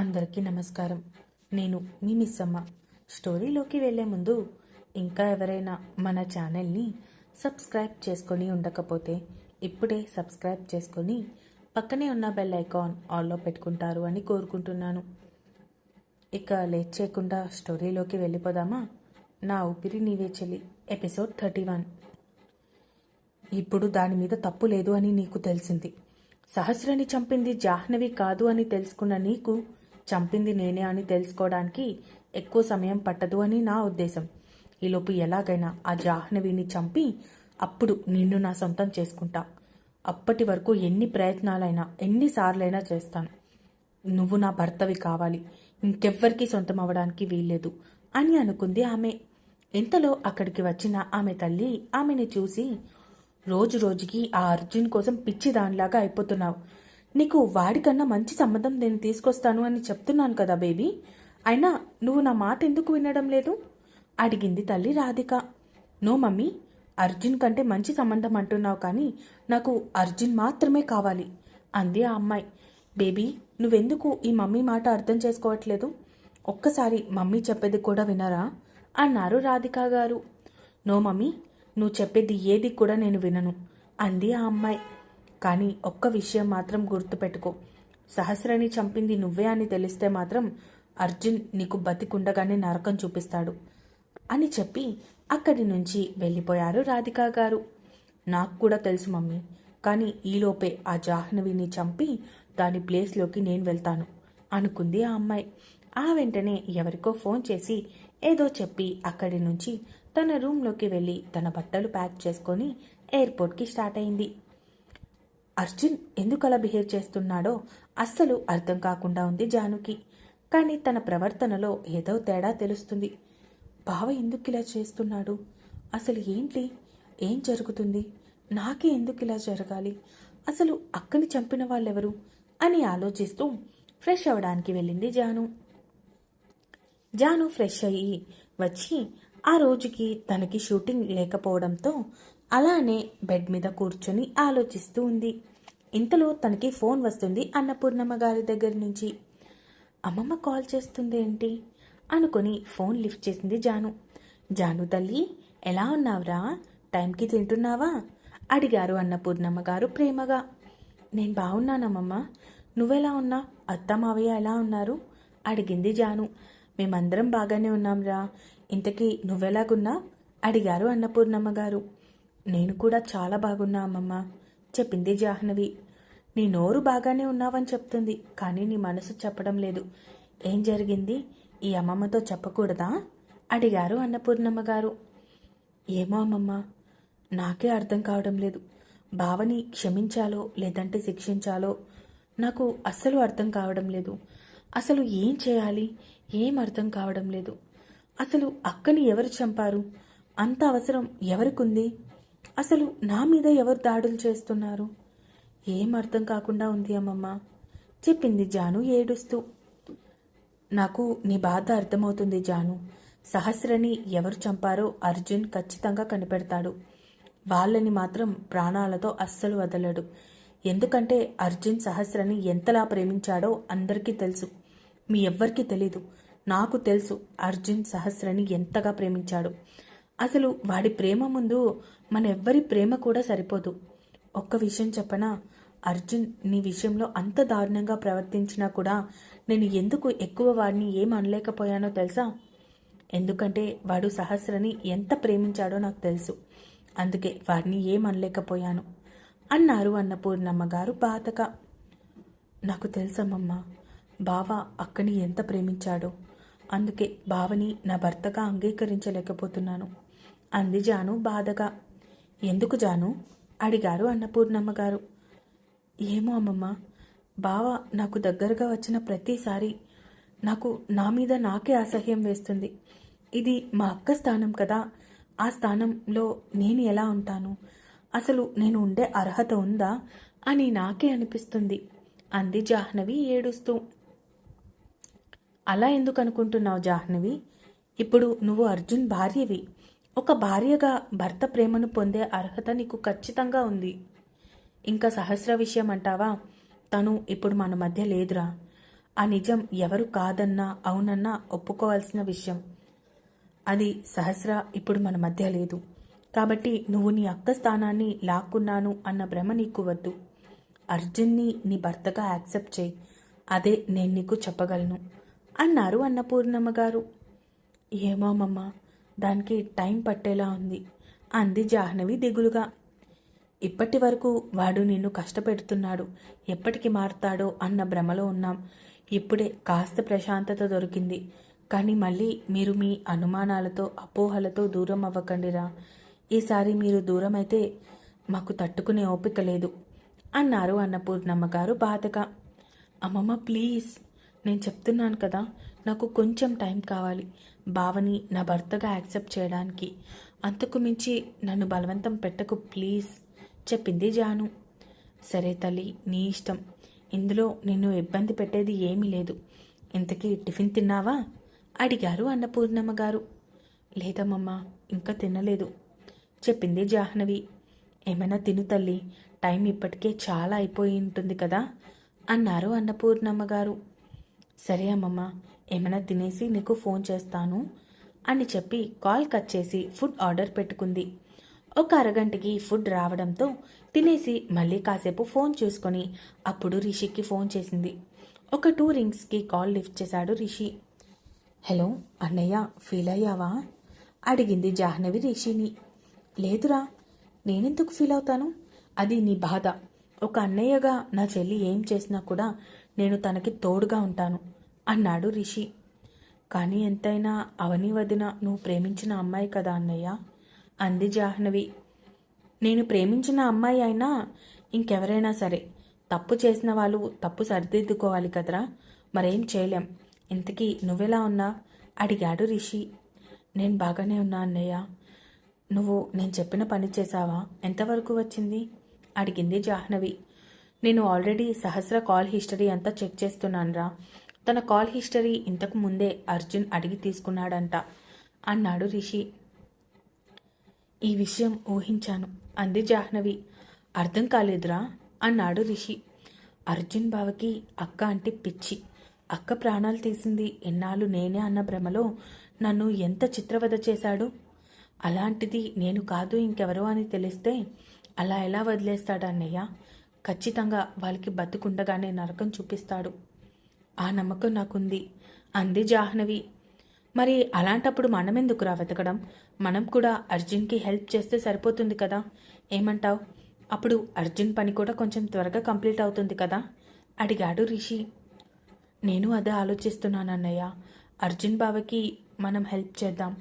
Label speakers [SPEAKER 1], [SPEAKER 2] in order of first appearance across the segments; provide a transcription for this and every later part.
[SPEAKER 1] అందరికీ నమస్కారం నేను మీ మిస్సమ్మ స్టోరీలోకి వెళ్లే ముందు ఇంకా ఎవరైనా మన ఛానల్ని సబ్స్క్రైబ్ చేసుకొని ఉండకపోతే ఇప్పుడే సబ్స్క్రైబ్ చేసుకొని పక్కనే ఉన్న బెల్ ఐకాన్ ఆల్లో పెట్టుకుంటారు అని కోరుకుంటున్నాను ఇక లేట్ చేయకుండా స్టోరీలోకి వెళ్ళిపోదామా నా ఊపిరి నీవే చెల్లి ఎపిసోడ్ థర్టీ వన్ ఇప్పుడు దాని మీద తప్పు లేదు అని నీకు తెలిసింది సహస్రని చంపింది జాహ్నవి కాదు అని తెలుసుకున్న నీకు చంపింది నేనే అని తెలుసుకోవడానికి ఎక్కువ సమయం పట్టదు అని నా ఉద్దేశం ఈలోపు ఎలాగైనా ఆ జాహ్నవిని చంపి అప్పుడు నిన్ను నా సొంతం చేసుకుంటా అప్పటి వరకు ఎన్ని ప్రయత్నాలైనా ఎన్నిసార్లైనా చేస్తాను నువ్వు నా భర్తవి కావాలి ఇంకెవ్వరికీ సొంతం అవడానికి వీల్లేదు అని అనుకుంది ఆమె ఇంతలో అక్కడికి వచ్చిన ఆమె తల్లి ఆమెని చూసి రోజు రోజుకి ఆ అర్జున్ కోసం పిచ్చిదానిలాగా అయిపోతున్నావు నీకు వాడికన్నా మంచి సంబంధం నేను తీసుకొస్తాను అని చెప్తున్నాను కదా బేబీ అయినా నువ్వు నా మాట ఎందుకు వినడం లేదు అడిగింది తల్లి రాధిక నో మమ్మీ అర్జున్ కంటే మంచి సంబంధం అంటున్నావు కానీ నాకు అర్జున్ మాత్రమే కావాలి అంది ఆ అమ్మాయి బేబీ నువ్వెందుకు ఈ మమ్మీ మాట అర్థం చేసుకోవట్లేదు ఒక్కసారి మమ్మీ చెప్పేది కూడా వినరా అన్నారు రాధిక గారు నో మమ్మీ నువ్వు చెప్పేది ఏది కూడా నేను వినను అంది ఆ అమ్మాయి కానీ ఒక్క విషయం మాత్రం గుర్తుపెట్టుకో సహస్రని చంపింది నువ్వే అని తెలిస్తే మాత్రం అర్జున్ నీకు బతికుండగానే నరకం చూపిస్తాడు అని చెప్పి అక్కడి నుంచి వెళ్ళిపోయారు రాధికా గారు నాకు కూడా తెలుసు మమ్మీ కానీ ఈలోపే ఆ జాహ్నవిని చంపి దాని ప్లేస్లోకి నేను వెళ్తాను అనుకుంది ఆ అమ్మాయి ఆ వెంటనే ఎవరికో ఫోన్ చేసి ఏదో చెప్పి అక్కడి నుంచి తన రూమ్లోకి వెళ్ళి తన బట్టలు ప్యాక్ చేసుకొని ఎయిర్పోర్ట్కి స్టార్ట్ అయింది అర్జున్ ఎందుకు అలా బిహేవ్ చేస్తున్నాడో అస్సలు అర్థం కాకుండా ఉంది జానుకి కానీ తన ప్రవర్తనలో ఏదో తేడా తెలుస్తుంది బావ ఎందుకు ఇలా చేస్తున్నాడు అసలు ఏంటి ఏం జరుగుతుంది నాకే ఎందుకు ఇలా జరగాలి అసలు అక్కని చంపిన వాళ్ళెవరు అని ఆలోచిస్తూ ఫ్రెష్ అవడానికి వెళ్ళింది జాను జాను ఫ్రెష్ అయ్యి వచ్చి ఆ రోజుకి తనకి షూటింగ్ లేకపోవడంతో అలానే బెడ్ మీద కూర్చొని ఆలోచిస్తూ ఉంది ఇంతలో తనకి ఫోన్ వస్తుంది అన్నపూర్ణమ్మ గారి దగ్గర నుంచి అమ్మమ్మ కాల్ చేస్తుంది ఏంటి అనుకుని ఫోన్ లిఫ్ట్ చేసింది జాను జాను తల్లి ఎలా ఉన్నావురా టైంకి తింటున్నావా అడిగారు అన్నపూర్ణమ్మ గారు ప్రేమగా నేను బాగున్నానమ్మమ్మ నువ్వెలా ఉన్నా అత్త మావయ్య ఎలా ఉన్నారు అడిగింది జాను మేమందరం బాగానే ఉన్నాంరా ఇంతకీ నువ్వెలాగున్నా అడిగారు అన్నపూర్ణమ్మ గారు నేను కూడా చాలా బాగున్నా అమ్మమ్మ చెప్పింది జాహ్నవి నీ నోరు బాగానే ఉన్నావని చెప్తుంది కానీ నీ మనసు చెప్పడం లేదు ఏం జరిగింది ఈ అమ్మమ్మతో చెప్పకూడదా అడిగారు అన్నపూర్ణమ్మ గారు ఏమో అమ్మమ్మ నాకే అర్థం కావడం లేదు భావని క్షమించాలో లేదంటే శిక్షించాలో నాకు అస్సలు అర్థం కావడం లేదు అసలు ఏం చేయాలి ఏం అర్థం కావడం లేదు అసలు అక్కని ఎవరు చంపారు అంత అవసరం ఎవరికుంది అసలు నా మీద ఎవరు దాడులు చేస్తున్నారు ఏం అర్థం కాకుండా ఉంది అమ్మమ్మ చెప్పింది జాను ఏడుస్తూ నాకు నీ బాధ అర్థమవుతుంది జాను సహస్రని ఎవరు చంపారో అర్జున్ ఖచ్చితంగా కనిపెడతాడు వాళ్ళని మాత్రం ప్రాణాలతో అస్సలు వదలడు ఎందుకంటే అర్జున్ సహస్రని ఎంతలా ప్రేమించాడో అందరికీ తెలుసు మీ ఎవ్వరికీ తెలీదు నాకు తెలుసు అర్జున్ సహస్రని ఎంతగా ప్రేమించాడు అసలు వాడి ప్రేమ ముందు మనెవ్వరి ప్రేమ కూడా సరిపోదు ఒక్క విషయం చెప్పనా అర్జున్ నీ విషయంలో అంత దారుణంగా ప్రవర్తించినా కూడా నేను ఎందుకు ఎక్కువ వాడిని ఏం అనలేకపోయానో తెలుసా ఎందుకంటే వాడు సహస్రని ఎంత ప్రేమించాడో నాకు తెలుసు అందుకే వాడిని ఏం అనలేకపోయాను అన్నారు అన్నపూర్ణమ్మ గారు బాతక నాకు తెలుసమ్మమ్మ బావ అక్కని ఎంత ప్రేమించాడో అందుకే బావని నా భర్తగా అంగీకరించలేకపోతున్నాను అంది జాను బాధగా ఎందుకు జాను అడిగారు అన్నపూర్ణమ్మ గారు ఏమో అమ్మమ్మ బావ నాకు దగ్గరగా వచ్చిన ప్రతిసారి నాకు నా మీద నాకే అసహ్యం వేస్తుంది ఇది మా అక్క స్థానం కదా ఆ స్థానంలో నేను ఎలా ఉంటాను అసలు నేను ఉండే అర్హత ఉందా అని నాకే అనిపిస్తుంది అంది జాహ్నవి ఏడుస్తూ అలా ఎందుకు అనుకుంటున్నావు జాహ్నవి ఇప్పుడు నువ్వు అర్జున్ భార్యవి ఒక భార్యగా భర్త ప్రేమను పొందే అర్హత నీకు ఖచ్చితంగా ఉంది ఇంకా సహస్ర విషయం అంటావా తను ఇప్పుడు మన మధ్య లేదురా ఆ నిజం ఎవరు కాదన్నా అవునన్నా ఒప్పుకోవాల్సిన విషయం అది సహస్ర ఇప్పుడు మన మధ్య లేదు కాబట్టి నువ్వు నీ అక్క స్థానాన్ని లాక్కున్నాను అన్న భ్రమ నీకు వద్దు అర్జున్ని నీ భర్తగా యాక్సెప్ట్ చేయి అదే నేను నీకు చెప్పగలను అన్నారు అన్నపూర్ణమ్మ గారు ఏమోమమ్మా దానికి టైం పట్టేలా ఉంది అంది జాహ్నవి దిగులుగా ఇప్పటి వరకు వాడు నిన్ను కష్టపెడుతున్నాడు ఎప్పటికి మారుతాడో అన్న భ్రమలో ఉన్నాం ఇప్పుడే కాస్త ప్రశాంతత దొరికింది కానీ మళ్ళీ మీరు మీ అనుమానాలతో అపోహలతో దూరం అవ్వకండిరా ఈసారి మీరు దూరమైతే మాకు తట్టుకునే ఓపిక లేదు అన్నారు అన్నపూర్ణమ్మ గారు బాధగా అమ్మమ్మ ప్లీజ్ నేను చెప్తున్నాను కదా నాకు కొంచెం టైం కావాలి భావని నా భర్తగా యాక్సెప్ట్ చేయడానికి అంతకు మించి నన్ను బలవంతం పెట్టకు ప్లీజ్ చెప్పింది జాను సరే తల్లి నీ ఇష్టం ఇందులో నిన్ను ఇబ్బంది పెట్టేది ఏమీ లేదు ఇంతకీ టిఫిన్ తిన్నావా అడిగారు అన్నపూర్ణమ్మ గారు లేదమ్మమ్మా ఇంకా తినలేదు చెప్పింది జాహ్నవి ఏమైనా తిను తల్లి టైం ఇప్పటికే చాలా అయిపోయి ఉంటుంది కదా అన్నారు అన్నపూర్ణమ్మ గారు సరే అమ్మమ్మ ఏమైనా తినేసి నీకు ఫోన్ చేస్తాను అని చెప్పి కాల్ కట్ చేసి ఫుడ్ ఆర్డర్ పెట్టుకుంది ఒక అరగంటకి ఫుడ్ రావడంతో తినేసి మళ్ళీ కాసేపు ఫోన్ చూసుకొని అప్పుడు రిషికి ఫోన్ చేసింది ఒక టూ రింగ్స్కి కాల్ లిఫ్ట్ చేశాడు రిషి హలో అన్నయ్య ఫీల్ అయ్యావా అడిగింది జాహ్నవి రిషిని లేదురా నేనెందుకు ఫీల్ అవుతాను అది నీ బాధ ఒక అన్నయ్యగా నా చెల్లి ఏం చేసినా కూడా నేను తనకి తోడుగా ఉంటాను అన్నాడు రిషి కానీ ఎంతైనా అవని వదిన నువ్వు ప్రేమించిన అమ్మాయి కదా అన్నయ్య అంది జాహ్నవి నేను ప్రేమించిన అమ్మాయి అయినా ఇంకెవరైనా సరే తప్పు చేసిన వాళ్ళు తప్పు సరిదిద్దుకోవాలి కదరా మరేం చేయలేం ఇంతకీ నువ్వెలా ఉన్నా అడిగాడు రిషి నేను బాగానే ఉన్నా అన్నయ్య నువ్వు నేను చెప్పిన పని చేశావా ఎంతవరకు వచ్చింది అడిగింది జాహ్నవి నేను ఆల్రెడీ సహస్ర కాల్ హిస్టరీ అంతా చెక్ చేస్తున్నాను రా తన కాల్ హిస్టరీ ఇంతకు ముందే అర్జున్ అడిగి తీసుకున్నాడంట అన్నాడు రిషి ఈ విషయం ఊహించాను అంది జాహ్నవి అర్థం కాలేదురా అన్నాడు రిషి అర్జున్ బావకి అక్క అంటే పిచ్చి అక్క ప్రాణాలు తీసింది ఎన్నాళ్ళు నేనే అన్న భ్రమలో నన్ను ఎంత చిత్రవద చేశాడు అలాంటిది నేను కాదు ఇంకెవరో అని తెలిస్తే అలా ఎలా వదిలేస్తాడు అన్నయ్య ఖచ్చితంగా వాళ్ళకి బతుకుండగానే నరకం చూపిస్తాడు ఆ నమ్మకం నాకుంది అంది జాహ్నవి మరి అలాంటప్పుడు మనమెందుకురా వెతకడం మనం కూడా అర్జున్కి హెల్ప్ చేస్తే సరిపోతుంది కదా ఏమంటావు అప్పుడు అర్జున్ పని కూడా కొంచెం త్వరగా కంప్లీట్ అవుతుంది కదా అడిగాడు రిషి నేను అదే ఆలోచిస్తున్నాను అన్నయ్య అర్జున్ బావకి మనం హెల్ప్ చేద్దాం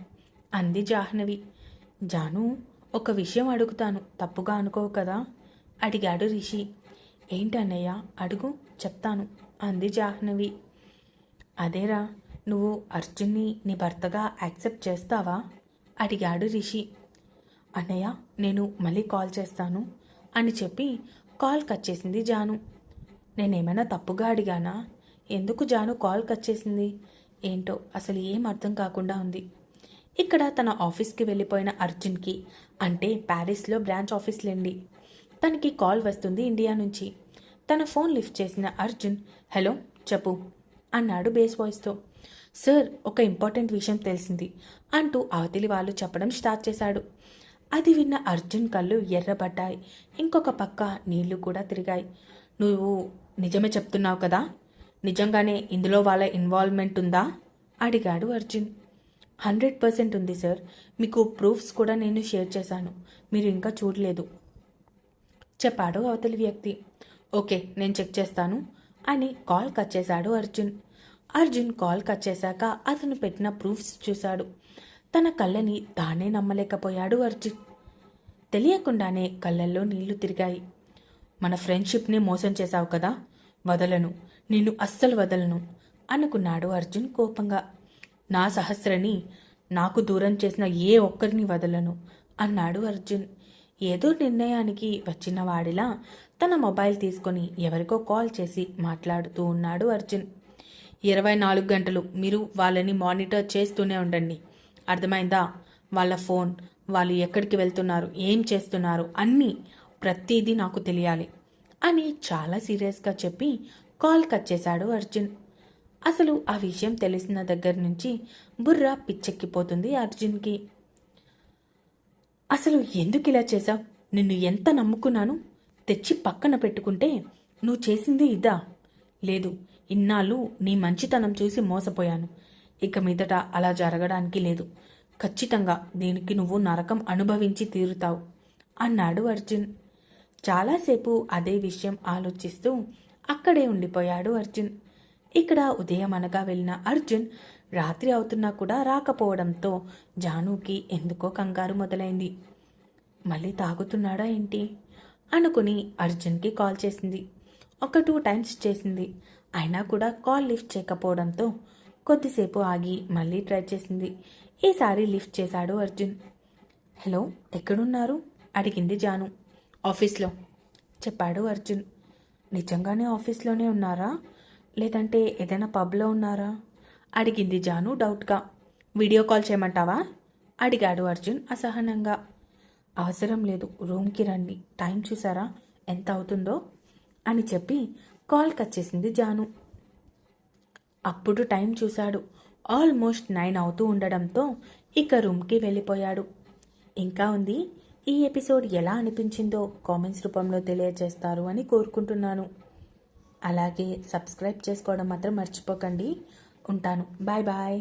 [SPEAKER 1] అంది జాహ్నవి జాను ఒక విషయం అడుగుతాను తప్పుగా అనుకోవు కదా అడిగాడు రిషి ఏంటన్నయ్య అడుగు చెప్తాను అంది జాహ్నవి అదేరా నువ్వు అర్జున్ని నీ భర్తగా యాక్సెప్ట్ చేస్తావా అడిగాడు రిషి అన్నయ్య నేను మళ్ళీ కాల్ చేస్తాను అని చెప్పి కాల్ కట్ చేసింది జాను నేనేమైనా తప్పుగా అడిగానా ఎందుకు జాను కాల్ కట్ చేసింది ఏంటో అసలు ఏం అర్థం కాకుండా ఉంది ఇక్కడ తన ఆఫీస్కి వెళ్ళిపోయిన అర్జున్కి అంటే ప్యారిస్లో బ్రాంచ్ ఆఫీస్లేండి తనకి కాల్ వస్తుంది ఇండియా నుంచి తన ఫోన్ లిఫ్ట్ చేసిన అర్జున్ హలో చెప్పు అన్నాడు బేస్ వాయిస్తో సార్ ఒక ఇంపార్టెంట్ విషయం తెలిసింది అంటూ అవతలి వాళ్ళు చెప్పడం స్టార్ట్ చేశాడు అది విన్న అర్జున్ కళ్ళు ఎర్రబడ్డాయి ఇంకొక పక్క నీళ్లు కూడా తిరిగాయి నువ్వు నిజమే చెప్తున్నావు కదా నిజంగానే ఇందులో వాళ్ళ ఇన్వాల్వ్మెంట్ ఉందా అడిగాడు అర్జున్ హండ్రెడ్ పర్సెంట్ ఉంది సార్ మీకు ప్రూఫ్స్ కూడా నేను షేర్ చేశాను మీరు ఇంకా చూడలేదు చెప్పాడు అవతలి వ్యక్తి ఓకే నేను చెక్ చేస్తాను అని కాల్ కట్ చేశాడు అర్జున్ అర్జున్ కాల్ కట్ చేశాక అతను పెట్టిన ప్రూఫ్స్ చూశాడు తన కళ్ళని తానే నమ్మలేకపోయాడు అర్జున్ తెలియకుండానే కళ్ళల్లో నీళ్లు తిరిగాయి మన ఫ్రెండ్షిప్ని మోసం చేశావు కదా వదలను నిన్ను అస్సలు వదలను అనుకున్నాడు అర్జున్ కోపంగా నా సహస్రని నాకు దూరం చేసిన ఏ ఒక్కరిని వదలను అన్నాడు అర్జున్ ఏదో నిర్ణయానికి వచ్చిన వాడిలా తన మొబైల్ తీసుకొని ఎవరికో కాల్ చేసి మాట్లాడుతూ ఉన్నాడు అర్జున్ ఇరవై నాలుగు గంటలు మీరు వాళ్ళని మానిటర్ చేస్తూనే ఉండండి అర్థమైందా వాళ్ళ ఫోన్ వాళ్ళు ఎక్కడికి వెళ్తున్నారు ఏం చేస్తున్నారు అన్నీ ప్రతిదీ నాకు తెలియాలి అని చాలా సీరియస్గా చెప్పి కాల్ కట్ చేశాడు అర్జున్ అసలు ఆ విషయం తెలిసిన దగ్గర నుంచి బుర్ర పిచ్చెక్కిపోతుంది అర్జున్కి అసలు ఎందుకు ఇలా చేశావు నిన్ను ఎంత నమ్ముకున్నాను తెచ్చి పక్కన పెట్టుకుంటే నువ్వు చేసింది ఇదా లేదు ఇన్నాళ్ళు నీ మంచితనం చూసి మోసపోయాను ఇక మీదట అలా జరగడానికి లేదు ఖచ్చితంగా దీనికి నువ్వు నరకం అనుభవించి తీరుతావు అన్నాడు అర్జున్ చాలాసేపు అదే విషయం ఆలోచిస్తూ అక్కడే ఉండిపోయాడు అర్జున్ ఇక్కడ ఉదయం అనగా వెళ్ళిన అర్జున్ రాత్రి అవుతున్నా కూడా రాకపోవడంతో జానుకి ఎందుకో కంగారు మొదలైంది మళ్ళీ తాగుతున్నాడా ఏంటి అనుకుని అర్జున్కి కాల్ చేసింది ఒక టూ టైమ్స్ చేసింది అయినా కూడా కాల్ లిఫ్ట్ చేయకపోవడంతో కొద్దిసేపు ఆగి మళ్ళీ ట్రై చేసింది ఈసారి లిఫ్ట్ చేశాడు అర్జున్ హలో ఎక్కడున్నారు అడిగింది జాను ఆఫీస్లో చెప్పాడు అర్జున్ నిజంగానే ఆఫీస్లోనే ఉన్నారా లేదంటే ఏదైనా పబ్లో ఉన్నారా అడిగింది జాను డౌట్గా వీడియో కాల్ చేయమంటావా అడిగాడు అర్జున్ అసహనంగా అవసరం లేదు రూమ్కి రండి టైం చూసారా ఎంత అవుతుందో అని చెప్పి కాల్ కట్ చేసింది జాను అప్పుడు టైం చూశాడు ఆల్మోస్ట్ నైన్ అవుతూ ఉండడంతో ఇక రూమ్కి వెళ్ళిపోయాడు ఇంకా ఉంది ఈ ఎపిసోడ్ ఎలా అనిపించిందో కామెంట్స్ రూపంలో తెలియజేస్తారు అని కోరుకుంటున్నాను అలాగే సబ్స్క్రైబ్ చేసుకోవడం మాత్రం మర్చిపోకండి ఉంటాను బాయ్ బాయ్